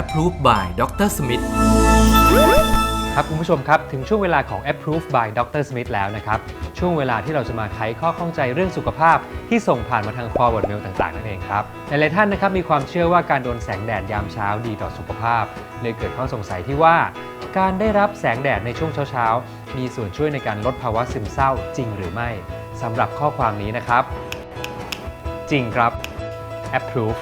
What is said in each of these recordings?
Approved by Dr. Smith ครับคุณผู้ชมครับ ถึงช่วงเวลาของ Approve by Dr. Smith แล้วนะครับ ช่วงเวลาที่เราจะมาไขข้อข้องใจเรื่องสุขภาพที่ส่งผ่านมาทาง forward mail ต่างๆ นั่นเองครับหลายๆท่านนะครับมีความเชื่อว่าการโดนแสงแดดยามเช้าดีต่อสุขภาพ เลยเกิดข้อสงสัยที่ว่า การได้รับแสงแดดในช่วงเช้าๆ มีส่วนช่วยในการลดภาวะซึมเศร้าจริงหรือไม่สำหรับข้อความนี้นะครับ จริงครับ Approve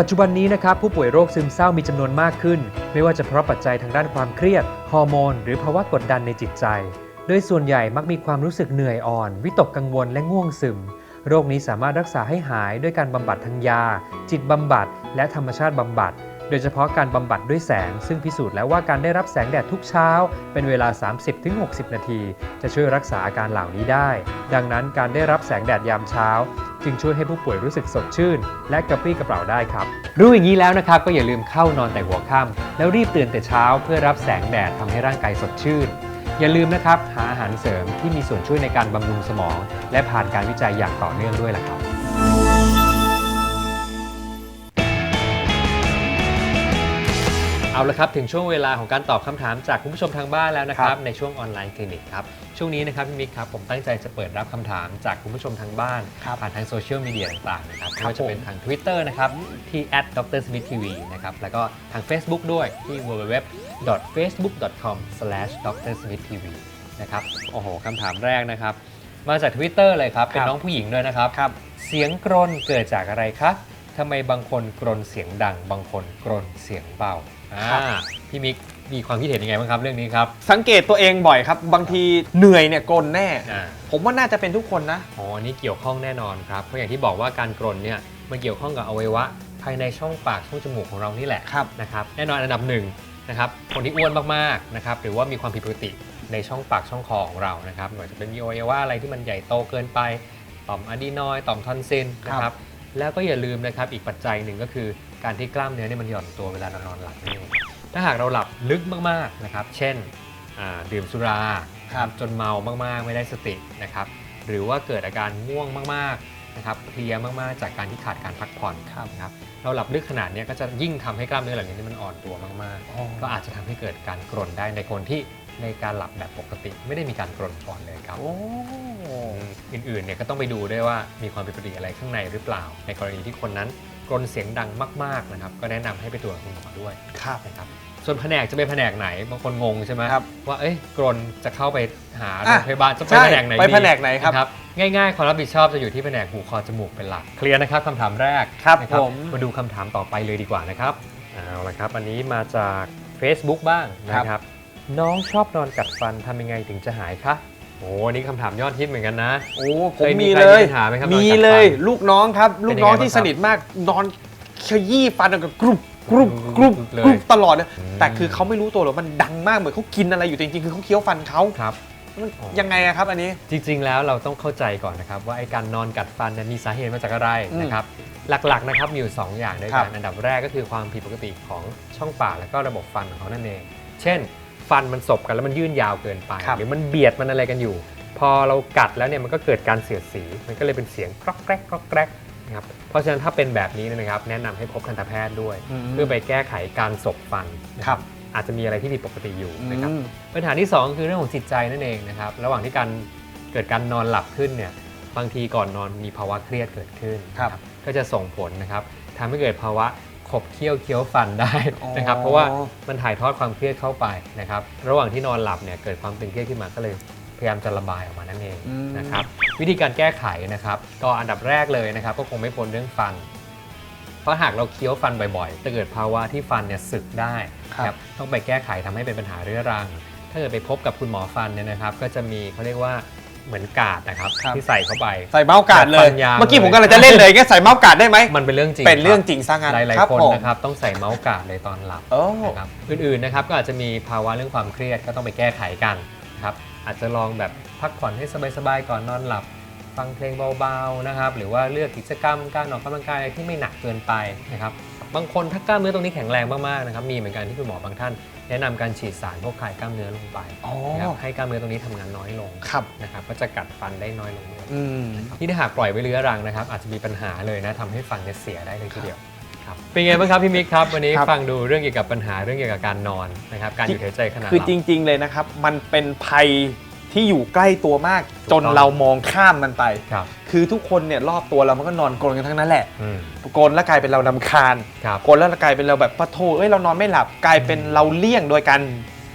ปัจจุบันนี้นะครับผู้ป่วยโรคซึมเศร้ามีจำนวนมากขึ้น ไม่ว่าจะเพราะปัจจัยทางด้านความเครียด ฮอร์โมน หรือภาวะกดดันในจิตใจ โดยส่วนใหญ่มักมีความรู้สึกเหนื่อยอ่อน วิตกกังวลและง่วงซึม โรคนี้สามารถรักษาให้หายด้วยการบำบัดทางยา จิตบำบัด และธรรมชาติบำบัด โดยเฉพาะการบำบัดด้วยแสง ซึ่งพิสูจน์แล้วว่าการได้รับแสงแดดทุกเช้า เป็นเวลา 30-60 นาที จะช่วยรักษาอาการเหล่านี้ได้ ดังนั้นการได้รับแสงแดดยามเช้า จึงช่วยให้ผู้ป่วยรู้สึกสดชื่น และกระปรี้กระเป๋าได้ครับ รู้อย่างนี้แล้วนะครับก็อย่าลืมเข้านอนแต่หัวค่ำแล้วรีบตื่นแต่เช้าเพื่อรับแสงแดดทำให้ร่างกายสดชื่น อย่าลืมนะครับหาอาหารเสริมที่มีส่วนช่วยในการบำรุงสมอง และผ่านการวิจัยอย่างต่อเนื่องด้วยล่ะครับ เอาละครับถึงช่วงเวลาของการตอบคำถามจากคุณผู้ชมทางบ้านแล้วนะคครัรับบในช่วงออนไลน์คลินิกครับช่วงนี้นะครับพี่มิกครับผมตั้งใจจะเปิดรับคำถามจากคุณผู้ชมทางบ้าน ครับผ่านทางโซเชียลมีเดียต่างๆนะครับครัไม่บว่าจะเป็นผมทาง Twitter นะครับที่ @dr smith tv นะครับแล้วก็ทาง Facebook ด้วยที่ www.facebook.com/drsmithtv นะครับโอ้โหคำถามแรกนะครับ มาจาก Twitter เลยครับ เป็นครับน้องผู้หญิงด้วยนะครับ ครับ เสียงกรนเกิดจากอะไรคะทำไมบางคนกรนเสียงดัง บางคนกรนเสียงเบา อ่าครับพี่มิกมีความคิดเห็นยังไงบ้างครับเรื่องนี้ครับ สังเกตตัวเองบ่อยครับ บางทีเหนื่อยเนี่ยกลนแน่ อ่า ผมว่าน่าจะเป็นทุกคนนะ อ๋ออันนี้เกี่ยวข้องแน่นอนครับ เพราะอย่างที่บอกว่าการกรนเนี่ยมันเกี่ยวข้องกับอวัยวะ ภายในช่องปากช่องจมูกของเรานี่แหละครับ นะครับ แน่นอนอันดับหนึ่งนะครับคนที่อ้วนมากๆนะครับหรือว่ามีความผิดปกติในช่องปากช่องคอของเรานะครับไม่ว่าจะเป็นมีอวัยวะอะไรที่มันใหญ่โตเกินไป ต่อมอะดีนอยด์ต่อมทอนซิลนะคครัรับบแล้วก็อย่าลืมนะครับอีกปัจจัยหนึ่งก็คือ การที่กล้ามเนื้อเนี่ยมันหย่อนตัวเวลาเรานอนหลับนั่นเองถ้าหากเราหลับลึกมากๆนะครับ เช่นอ่าดื่มสุราครับจนเมามากๆ ไม่ได้สตินะครับ หรือว่าเกิดอาการง่วงมากๆนะครับเพลียมากๆ จากการที่ขาดการพักผ่อนนะครับเราหลับลึกขนาดเนี้ยก็จะยิ่งทำให้กล้ามเนื้อเหล่านี้มันอ่อนตัวมากๆ ก็อาจจะทำให้เกิดการกรนได้ในคนที่ในการหลับแบบปกติ ไม่ได้มีการกรนก่อนเลยครับโอ้อื่นๆเนี่ยก็ต้องไปดูด้วยว่ามีความผิดปกติอะไรข้างในหรือเปล่า ในกรณีที่คนนั้น กรนเสียงดังมากๆนะครับก็แนะนำให้ไปตรวจกับคุณหมอด้วยครับ นะครับส่วนแผนกจะเป็นแผนกไหนบางคนงงใช่ไหมครับว่าเอ้ยกรนจะเข้าไปหาโรอะงพยาบาลจะไปใช่แผนกไหนไปดีแผนกไหนครับนะครับง่ายๆ ความรับผิดชอบจะอยู่ที่แผนกหูคอจมูกเป็นหลักเคลียร์นะครับคำถามแรกครับนะผม มาดูคำถามต่อไปเลยดีกว่านะครับเอาละครับอันนี้มาจาก Facebook บ้างนะครับ น้องชอบนอนกัดฟันทำยังไงถึงจะหายคะ โอ้อันนี้คำถามยอดฮิตเหมือนกันนะ โอ้ผเคมยมีมีใครเลยมีปัญหาไหมครับนอนกัดฟันมีเลย ลูกน้องครับ ลูกน้องเป็นยังไงที่บ้างครับสนิทมากนอนขยี้ฟันกับกรุบกรุบกรุบเลยกรุบตลอดเนี่ยอืมแต่คือเขาไม่รู้ตัวหรอกมันดังมากเหมือนเขากินอะไรอยู่แต่จริงๆคือเขาเคี้ยวฟันเขาครับมันอ๋อยังไงอะครับอันนี้ จริง ๆ แล้วเราต้องเข้าใจก่อนนะครับว่าไอ้การนอนกัดฟันเนี่ยมีสาเหตุมาจากอะไรอืมนะครับหลักๆนะครับมีอยู่ 2 อย่างด้วยครักันบอันดับแรกก็คือความผิดปกติของช่องปากแล้วก็ระบบฟันของเขานั่นเอง เช่น ฟันมันสบกันแล้วมันยื่นยาวเกินไป ครับ หรือมันเบียดมันอะไรกันอยู่ พอเรากัดแล้วเนี่ยมันก็เกิดการเสียดสี มันก็เลยเป็นเสียงกรอกแกรกกรอกแกรกนะครับเพราะฉะนั้นถ้าเป็นแบบนี้เนยนะครับ แนะนำให้พบทันตแพทย์ด้วย เพื่อไปแก้ไขการสบฟันนะครับอาจจะมีอะไรที่ผิดปกติอยู่นะครับอืมปัญหาที่ 2 คือเรื่องของจิตใจนั่นเองนะครับ ระหว่างที่การเกิดการนอนหลับขึ้นเนี่ยบางทีก่อนนอนมีภาวะเครียดเกิดขึ้นครับนะก็จะส่งผลนะครับทำให้เกิดภาวะ ขบเคี้ยวเคี้ยวฟันได้นะครับอ๋อเพราะว่ามันถ่ายทอดความเครียดเข้าไปนะครับระหว่างที่นอนหลับเนี่ยเกิดความตึงเครียดขึ้นมาก็เลยพยายามจะระบายออกมานั่นเองอืมนะครับวิธีการแก้ไขนะครับก็อันดับแรกเลยนะครับ ก็คงไม่พ้นเรื่องฟัน เพราะหากเราเคี้ยวฟันบ่อยๆ จะเกิดภาวะที่ฟันเนี่ยสึกได้ครับต้องไปแก้ไขทำให้เป็นปัญหาเรื้อรัง ถ้าเกิดไปพบกับคุณหมอฟันเนี่ยนะครับ ก็จะมีเขาเรียกว่า เหมือนกาดนะครับครับ ที่ใส่เข้าไป ใส่เมาส์การ์ดเลฟัยนยางเมื่อกี้เลยผมกำลังจะเล่นเลยแค่ใส่เมาส์การ์ดได้ไหม มันเป็นเรื่องจริงเป็นเรื่องคบจริงซะงั้นหลายรับๆคนผม นะครับต้องใส่เมาส์กาดเลยตอนหลับ โอ้ นะครับอื่นๆนะครับก็อาจจะมีภาวะเรื่องความเครียดก็ต้องไปแก้ไขกันนะครับอาจจะลองแบบพักผ่อนให้สบายๆก่อนนอนหลับ ฟังเพลงเบาๆนะครับหรือว่าเลือกกิจกรรมการออกกำลังกายอะไรที่ไม่หนักเกินไปนะครับ บางคนถ้ากล้ามเนื้อตรงนี้แข็งแรงมากๆนะครับมีเหมือนกันที่คุณหมอบางท่าน แนะนำการฉีดสารพวกคลายกล้ามเนื้อลงไปอ๋อ นะครับให้กล้ามเนื้อตรงนี้ทำงานน้อยลงครับ นะครับก็จะกัดฟันได้น้อยลงด้วยอืม ที่ถ้าหากปล่อยไว้เรื้อรังนะครับอาจจะมีปัญหาเลยนะทำให้ฟันเนี่ยเสียได้เลยทีเดียวครับเป็นไงบ้างครับพี่มิกครับวันนี้ครับ ฟังดูเรื่องเกี่ยวกับปัญหาเรื่องเกี่ยวกับการนอนนะครับการหยุดหายใจขณะหคือลับจริง ๆ เลยนะครับ มันเป็นภัยที่อยู่ใกล้ตัวมากจนถูกต้อง เรามองข้ามมันไป ครับ คือทุกคนเนี่ยรอบตัวเรามันก็นอนกรนกันทั้งนั้นแหละอืมกรนแล้วกลายเป็นเรานำคาญครับกรนแล้วกลายเป็นเราแบบปะโทเอ้ยเรานอนไม่หลับกลายเป็นเราเลี่ยงโดยการ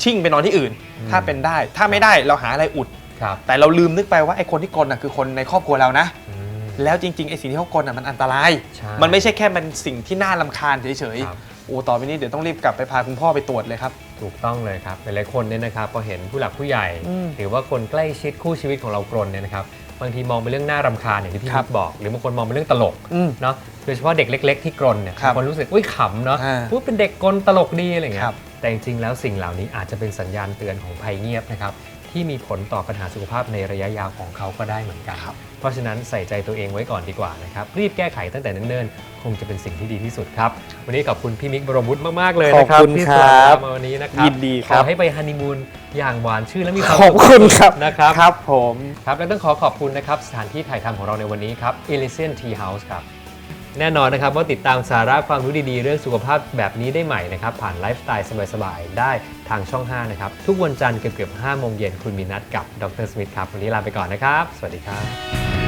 ชิ่งไปนอนที่อื่นอืมถ้าเป็นได้ ถ้าไม่ได้เราหาอะไรอุด ครับแต่เราลืมนึกไปว่าไอ้คนที่กรนน่ะคือคนในครอบครัวเรานะ อืม แล้วจริงๆไอ้สิ่งที่เขากรนน่ะมันอันตราย ใช่มันไม่ใช่แค่มันสิ่งที่น่าลำคาญเฉยครับ ๆโอ้ต่อไปนี้เดี๋ยวต้องรีบกลับไปพาคุณพ่อไปตรวจเลยครับ ถูกต้องเลยครับหลายๆคนเนี่ยนะครับพอเห็นผู้หลักผู้ใหญ่ อืมหรือว่าคนใกล้ชิดคู่ชีวิตของเรากรนเนี่ยนะครับ บางทีมองเป็นเรื่องน่ารำคาญอย่างที่พี่ครัมิบกบอก หรือบางคนมองเป็นเรื่องตลกอืมเนาะโดยเฉพาะเด็กเล็ก ๆ ที่กรนเนี่ยครับบางคนรู้สึกอุ้ยขำเนาะอ่าอุ๊ยเป็นเด็กกลตลกดีอะไรอย่างเงี้ครัยบ แต่จริงๆแล้วสิ่งเหล่านี้อาจจะเป็นสัญญาณเตือนของภัยเงียบนะครับ ที่มีผลต่อปัญหาสุขภาพในระยะยาวของเขาก็ได้เหมือนกัน เพราะฉะนั้นใส่ใจตัวเองไว้ก่อนดีกว่านะครับ รีบแก้ไขตั้งแต่เนิ่นๆ คงจะเป็นสิ่งที่ดีที่สุดครับ วันนี้ขอบคุณพี่มิกบรมวุฒิมากๆเลยนะครับขอบคุณที่คสรัละบเวลามาวันนี้นะครับยินดีครับขอให้ไปฮันนีมูนอย่างหวานชื่นและมีความขอบคุณครับนะครับครับผมครับและต้องขอขอบคุณนะครับสถานที่ถ่ายทำของเราในวันนี้ครับ Elysian Tea House ครับ แน่นอนนะครับว่าติดตามสาระความรู้ดีๆ เรื่องสุขภาพแบบนี้ได้ใหม่นะครับผ่านไลฟ์สไตล์สบายๆ ได้ทางช่อง 5 นะครับ ทุกวันจันทร์เกือบๆ5โมงเย็นคุณมีนัดกับดรสมิธครับ วันนี้ลาไปก่อนนะครับ สวัสดีครับ